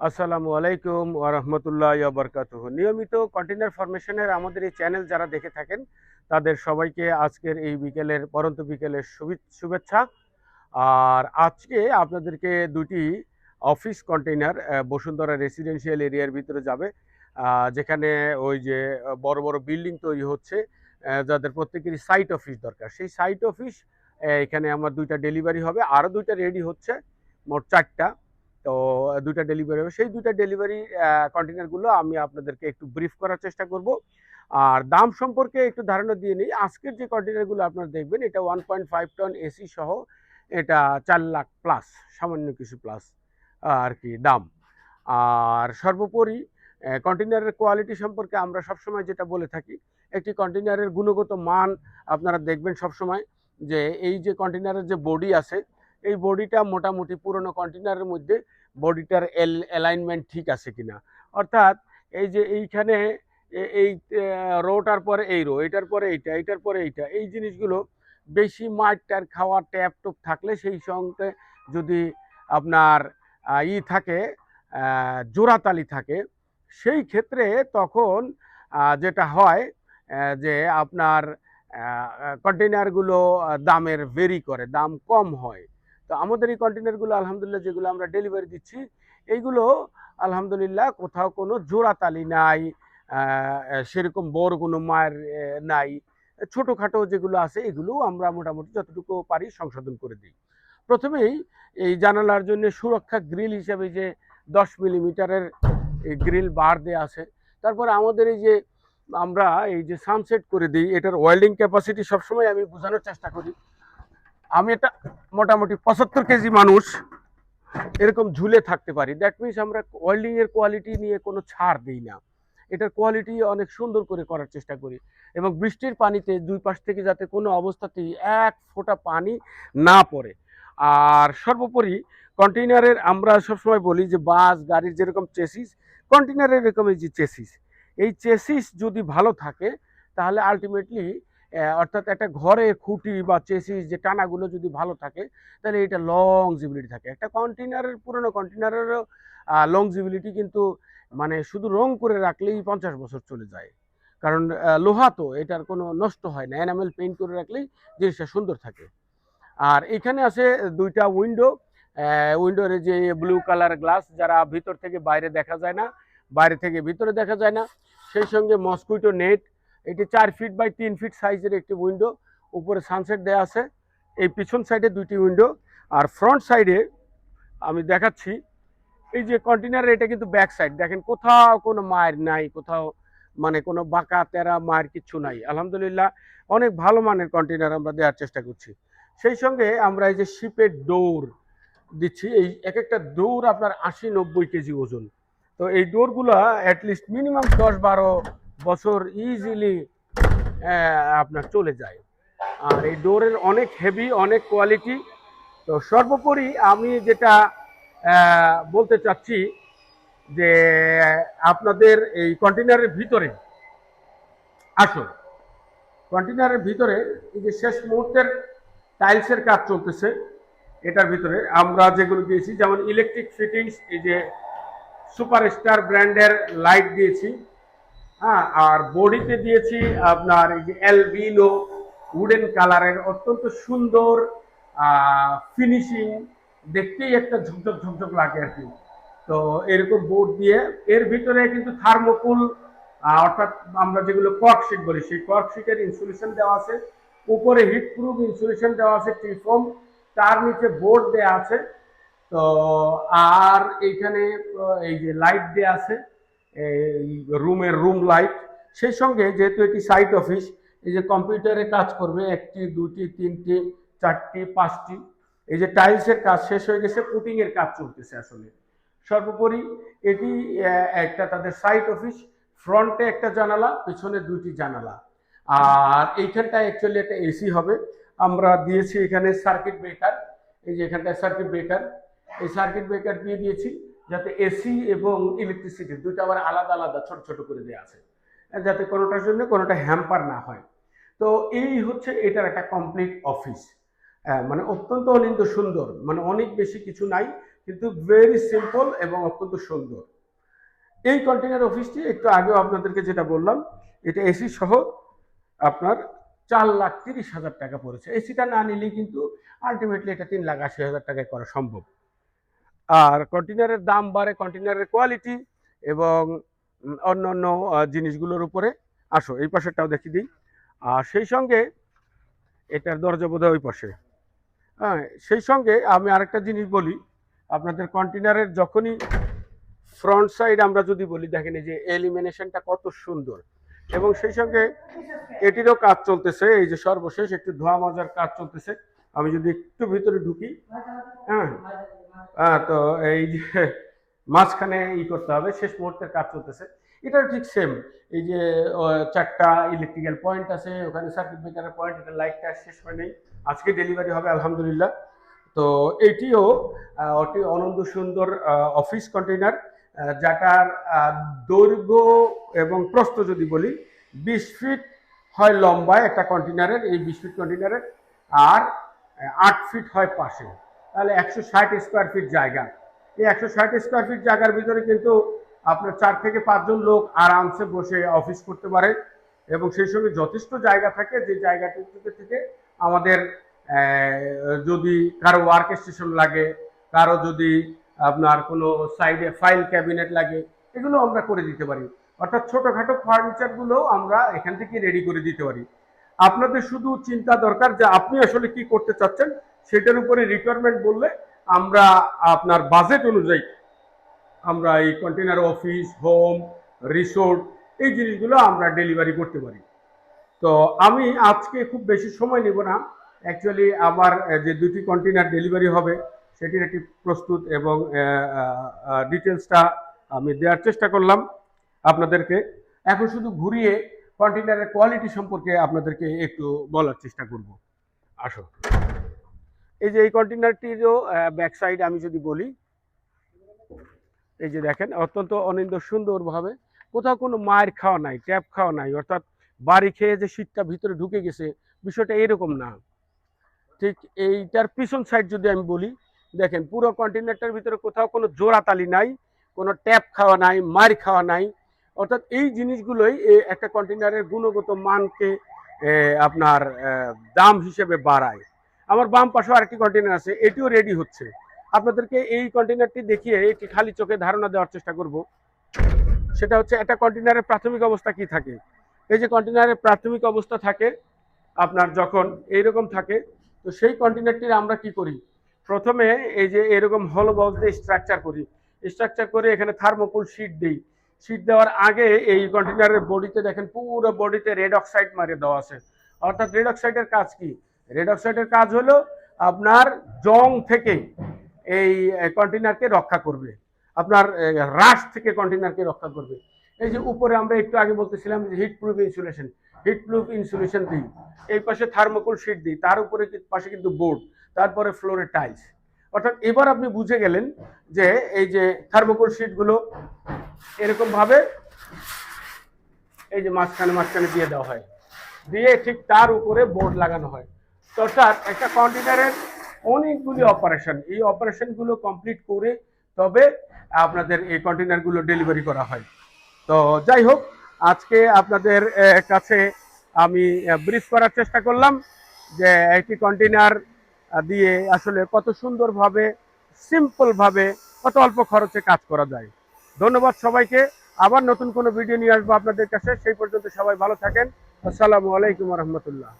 আসসালামু আলাইকুম ওরহমতুল্লাহ বরকাত নিয়মিত কন্টেনার ফরমেশনের আমাদের এই চ্যানেল যারা দেখে থাকেন, তাদের সবাইকে আজকের এই বিকেলের, পরন্ত বিকেলের শুভেচ্ছা আর আজকে আপনাদেরকে দুটি অফিস কন্টেইনার বসুন্ধরা রেসিডেন্সিয়াল এরিয়ার ভিতরে যাবে। যেখানে ওই যে বড় বড় বিল্ডিং তৈরি হচ্ছে যাদের প্রত্যেকেরই সাইট অফিস দরকার। সেই সাইট অফিস এখানে আমার দুইটা ডেলিভারি হবে। আরও দুইটা রেডি হচ্ছে, মোট চারটা। তো, দুইটা ডেলিভারি হবে। সেই দুইটা ডেলিভারি কন্টেনারগুলো আমি আপনাদেরকে একটু ব্রিফ করার চেষ্টা করব। আর দাম সম্পর্কে একটু ধারণা দিয়ে নিই। আজকের যে কন্টেনারগুলো আপনারা দেখবেন, এটা one point five ton AC সহ এটা চার লাখ প্লাস সামান্য কিছু প্লাস আর কি দাম। আর সর্বোপরি কন্টেনারের কোয়ালিটি সম্পর্কে আমরা সবসময় যেটা বলে থাকি, একটি কন্টেনারের গুণগত মান আপনারা দেখবেন সবসময় যে, এই যে কন্টেনারের যে বডি আছে এই বডিটা মোটামুটি পুরনো কন্টেনারের মধ্যে বডিটার এল অ্যালাইনমেন্ট ঠিক আছে কিনা। অর্থাৎ এই যে এইখানে এই রোটার পরে এই রো এটার পরে এইটা এইটার পরে এইটা, এই জিনিসগুলো বেশি মাঠটার খাওয়া ট্যাপ টুপ থাকলে সেই সঙ্গে যদি আপনার ই থাকে জোড়াতালি থাকে, সেই ক্ষেত্রে তখন যেটা হয় যে আপনার কন্টেনারগুলো দামের ভেরি করে, দাম কম হয়। তো আমাদের এই কন্টেনারগুলো আলহামদুলিল্লাহ, যেগুলো আমরা ডেলিভারি দিচ্ছি, এইগুলো, আলহামদুলিল্লাহ, কোথাও কোনো জোড়াতালি নাই সেরকম বড় কোনো মায়ের নাই। ছোটোখাটো যেগুলো আছে এগুলো আমরা মোটামুটি যতটুকু পারি সংশোধন করে দিই। প্রথমেই এই জানালার জন্য সুরক্ষা গ্রিল হিসাবে যে দশ মিলিমিটারের গ্রিল বার দেওয়া আছে, তারপরে আমাদের এই যে আমরা এই যে সানসেট করে দিই, এটার ওয়েল্ডিং ক্যাপাসিটি সবসময় আমি বোঝানোর চেষ্টা করি। আমি এটা মোটামুটি পঁচাত্তর কেজি মানুষ, এরকম ঝুলে থাকতে পারি। দ্যাট মিনস আমরা ওয়েল্ডিং এর কোয়ালিটি নিয়ে কোনো ছাড় দিই না। এটার কোয়ালিটি অনেক সুন্দর করে করার চেষ্টা করি এবং বৃষ্টির পানিতে দুই পাশ থেকে যাতে কোনো অবস্থাতেই এক ফোঁটা পানি না পড়ে। আর সর্বোপরি কন্টেইনারের আমরা সবসময় বলি যে বাস, গাড়ির যেরকম চেসিস কন্টেইনারের এরকম এই যে চেসিস এই চেসিস যদি ভালো থাকে, তাহলে আলটিমেটলি অর্থাৎ একটা ঘরে খুঁটি বা চেসিস যে টানাগুলো যদি ভালো থাকে, তাহলে এটা লং জিবিলিটি থাকে। একটা কন্টেনারের পুরনো কন্টেনারেরও লংজিবিলিটি কিন্তু মানে শুধু রং করে রাখলেই পঞ্চাশ বছর চলে যায়। কারণ লোহা তো, এটার কোনো নষ্ট হয় না। এনামেল পেইন্ট করে রাখলেই জিনিসটা সুন্দর থাকে। আর এখানে আছে দুইটা উইন্ডো উইন্ডোর যে ব্লু কালার গ্লাস যারা ভিতর থেকে বাইরে দেখা যায় না, বাইরে থেকে ভিতরে দেখা যায় না, সেই সঙ্গে মস্কুইটো নেট এটি চার ফিট বাই তিন ফিট সাইজের একটি উইন্ডো উপরে সানসেট দেওয়া আছে। এই পিছন সাইডে দুইটি উইন্ডো আর ফ্রন্ট সাইডে আমি দেখাচ্ছি, এই যে কন্টেনার এটা কিন্তু ব্যাক সাইড দেখেন, কোথাও কোনো মায়ের নাই, কোথাও মানে কোনো বাঁকা, তেরা মায়ের কিচ্ছু নাই। আলহামদুলিল্লাহ, অনেক ভালো মানের কন্টেনার আমরা দেওয়ার চেষ্টা করছি। সেই সঙ্গে আমরা এই যে শিপের দৌড় দিচ্ছি। এই এক একটা দৌড় আপনার আশি নব্বই কেজি ওজন। তো এই দৌড়গুলো অ্যাটলিস্ট মিনিমাম দশ বারো বছর ইজিলি আপনার চলে যায়। আর এই ডোরের অনেক হেভি অনেক কোয়ালিটি তো সর্বোপরি আমি যেটা বলতে চাচ্ছি যে, আপনাদের এই কন্টেনারের ভিতরে আসুন কন্টেনারের ভিতরে এই যে শেষ মুহূর্তের টাইলসের কাজ চলতেছে, এটার ভিতরে আমরা যেগুলো দিয়েছি, যেমন ইলেকট্রিক ফিটিংস এই যে সুপারস্টার ব্র্যান্ডের লাইট দিয়েছি হ্যাঁ আর বডিতে দিয়েছি আপনার এই যে অ্যালবিনো, উডেন কালারের অত্যন্ত সুন্দর ফিনিশিং। দেখতেই একটা ঝকঝক ঝকঝক লাগে আর কি। তো এরকম বোর্ড দিয়ে, এর ভিতরে কিন্তু থার্মোকুল অর্থাৎ আমরা যেগুলো কর্ক শিট বলি, সেই কর্ক শিটের ইনসুলেশন দেওয়া আছে। উপরে হিট প্রুফ ইনসুলেশন দেওয়া আছে টিফোম তার নিচে বোর্ড দেওয়া আছে। তো, আর এইখানে এই যে লাইট দেওয়া আছে। রুমের রুম লাইট সেই সঙ্গে যেহেতু এটি সাইট অফিস এই যে কম্পিউটারে কাজ করবে, একটি, দুটি, তিনটি, চারটি, পাঁচটি, এই যে টাইলসের কাজ শেষ হয়ে গেছে পুটিং এর কাজ চলতেছে আসলে। সর্বোপরি এটি একটা তাদের সাইট অফিস ফ্রন্টে একটা জানালা, পেছনে দুটি জানালা। আর এইখানটায় অ্যাকচুয়ালি একটা এসি হবে। আমরা দিয়েছি এখানে সার্কিট ব্রেকার এই যে এখানটায় সার্কিট ব্রেকার এই সার্কিট ব্রেকার দিয়ে দিয়েছি। যাতে এসি এবং ইলেকট্রিসিটি দুটো আবার আলাদা আলাদা, ছোট ছোট করে দেওয়া আছে। যাতে কোনোটার জন্য কোনোটা হ্যাম্পার না হয়। তো এই হচ্ছে এটার একটা কমপ্লিট অফিস মানে অত্যন্ত অনিন্দ সুন্দর। মানে অনেক বেশি কিছু নাই, কিন্তু ভেরি সিম্পল এবং অত্যন্ত সুন্দর। এই কন্টেনার অফিসটি একটু আগেও আপনাদেরকে যেটা বললাম, এটা এসি সহ আপনার চার লাখ তিরিশ হাজার টাকা পড়েছে। এসিটা না নিলেই কিন্তু আলটিমেটলি এটা তিন লাখ আশি হাজার টাকায় করা সম্ভব। আর কন্টেনারের দাম বাড়ে কন্টেনারের কোয়ালিটি এবং অন্য অন্য জিনিসগুলোর উপরে। আসো, এই পাশেরটাও দেখিয়ে দিই। আর সেই সঙ্গে এটার দরজা বোধহয় ওই পাশে। হ্যাঁ সেই সঙ্গে আমি আরেকটা জিনিস বলি। আপনাদের কন্টেনারের যখনই ফ্রন্ট সাইড আমরা যদি বলি, দেখেন এই যে এলিমিনেশনটা কত সুন্দর। এবং সেই সঙ্গে এটিরও কাজ চলতেছে, এই যে সর্বশেষ একটু ধোয়া মজার কাজ চলতেছে। আমি যদি একটু ভিতরে ঢুকি হ্যাঁ তো এই যে মাঝখানে ই করতে হবে, শেষ মুহূর্তের কাজ চলতেছে। এটাও ঠিক সেম এই যে চারটা ইলেকট্রিক্যাল পয়েন্ট আছে, ওখানে সার্কিট ব্রেকারের পয়েন্ট এটা লাইটটা শেষ হয় নেই। আজকে ডেলিভারি হবে, আলহামদুলিল্লাহ। তো এটিও অতি অনন্ত সুন্দর অফিস কন্টেইনার যেটার দৈর্ঘ্য এবং প্রস্থ যদি বলি, বিশ ফিট হয় লম্বায় একটা কন্টেইনারের এই বিশ ফিট কন্টেইনারের আর আট ফিট হয় পাশে তাহলে একশো ষাট স্কোয়ার ফিট জায়গা। এই একশো ষাট স্কোয়ার ফিট জায়গার ভিতরে কিন্তু আপনার চার থেকে পাঁচজন লোক আরামসে বসে অফিস করতে পারে এবং সেই সঙ্গে যথেষ্ট জায়গা থাকে যে জায়গাটি থেকে আমাদের যদি কারও ওয়ার্ক স্টেশন লাগে, কারও যদি আপনার কোনো সাইডে ফাইল ক্যাবিনেট লাগে, এগুলো আমরা করে দিতে পারি। অর্থাৎ ছোটোখাটো ফার্নিচারগুলো আমরা এখান থেকে রেডি করে দিতে পারি। আপনাদের শুধু চিন্তা দরকার যে আপনি আসলে কি করতে চাচ্ছেন সেটার উপরে রিকোয়ারমেন্ট বললে আমরা আপনার বাজেট অনুযায়ী আমরা এই কন্টেনার অফিস হোম রিসোর্ট এই জিনিসগুলো আমরা ডেলিভারি করতে পারি। তো আমি আজকে খুব বেশি সময় নেব না। অ্যাকচুয়ালি আমার যে দুটি কন্টেনার ডেলিভারি হবে সেটির একটি প্রস্তুত এবং ডিটেলসটা আমি দেওয়ার চেষ্টা করলাম আপনাদেরকে। এখন শুধু ঘুরিয়ে কন্টেনারের কোয়ালিটি সম্পর্কে আপনাদেরকে একটু বলার চেষ্টা করব। আসো এই যে এই কন্টেনারটিরও ব্যাক সাইড আমি যদি বলি, এই যে দেখেন, অত্যন্ত অনিন্দ সুন্দরভাবে কোথাও কোনো মায়ের খাওয়া নাই, ট্যাপ খাওয়া নাই, অর্থাৎ বাড়ি খেয়ে যে শীতটা ভিতরে ঢুকে গেছে, বিষয়টা এরকম না। ঠিক এইটার পিছন সাইড যদি আমি বলি, দেখেন, পুরো কন্টেনারটার ভিতরে কোথাও কোনো জোড়াতালি নাই, কোনো ট্যাপ খাওয়া নাই মার খাওয়া নাই। অর্থাৎ এই জিনিসগুলোই একটা কন্টেনারের গুণগত মানকে আপনার দাম হিসেবে বাড়ায়। আমার বাম পাশেও আরেকটি কন্টেনার আছে, এটিও রেডি হচ্ছে। আপনাদেরকে এই কন্টেনারটি দেখিয়ে একটি খালি চোখে ধারণা দেওয়ার চেষ্টা করব। সেটা হচ্ছে, একটা কন্টেনারের প্রাথমিক অবস্থা কি থাকে? এই যে কন্টেনারের প্রাথমিক অবস্থা থাকে, আপনার যখন এইরকম থাকে, তো সেই কন্টেনারটির আমরা কি করি? প্রথমে এই যে এরকম হলো বক্স দিয়ে স্ট্রাকচার করি। স্ট্রাকচার করে এখানে থার্মোকুল শিট দিই। শিট দেওয়ার আগে এই কন্টেনারের বডিতে দেখেন, পুরো বডিতে রেড অক্সাইড মারিয়ে দেওয়া আছে। অর্থাৎ রেড অক্সাইডের কাজ কি? রেড অক্সাইডের কাজ হলো আপনার জং থেকে এই কন্টেনারকে রক্ষা করবে। আপনার রাশ থেকে কন্টেনারকে রক্ষা করবে। এই যে উপরে আমরা একটু আগে বলতেছিলাম যে heat proof insulation heat proof insulation দিই। এই পাশে থার্মোকোল শিট দিই, তার উপরে পাশে কিন্তু বোর্ড তারপরে ফ্লোরে টাইলস অর্থাৎ এবার আপনি বুঝে গেলেন যে এই যে থার্মোকোল শিটগুলো এরকম ভাবে এই যে মাঝখানে মাঝখানে দিয়ে দেওয়া হয়। দিয়ে ঠিক তার উপরে বোর্ড লাগানো হয়। অর্থাৎ একটা কন্টেনারের অনেকগুলি অপারেশন এই অপারেশনগুলো কমপ্লিট করে তবে আপনাদের এই কন্টেনারগুলো ডেলিভারি করা হয়। তো যাই হোক, আজকে আপনাদের কাছে আমি ব্রিফ করার চেষ্টা করলাম যে একটি কন্টেনার দিয়ে আসলে কত সুন্দরভাবে সিম্পলভাবে কত অল্প খরচে কাজ করা যায়। ধন্যবাদ সবাইকে। আবার নতুন কোনো ভিডিও নিয়ে আসব আপনাদের কাছে। সেই পর্যন্ত সবাই ভালো থাকেন। আসসালামু আলাইকুম রহমতুল্লাহ।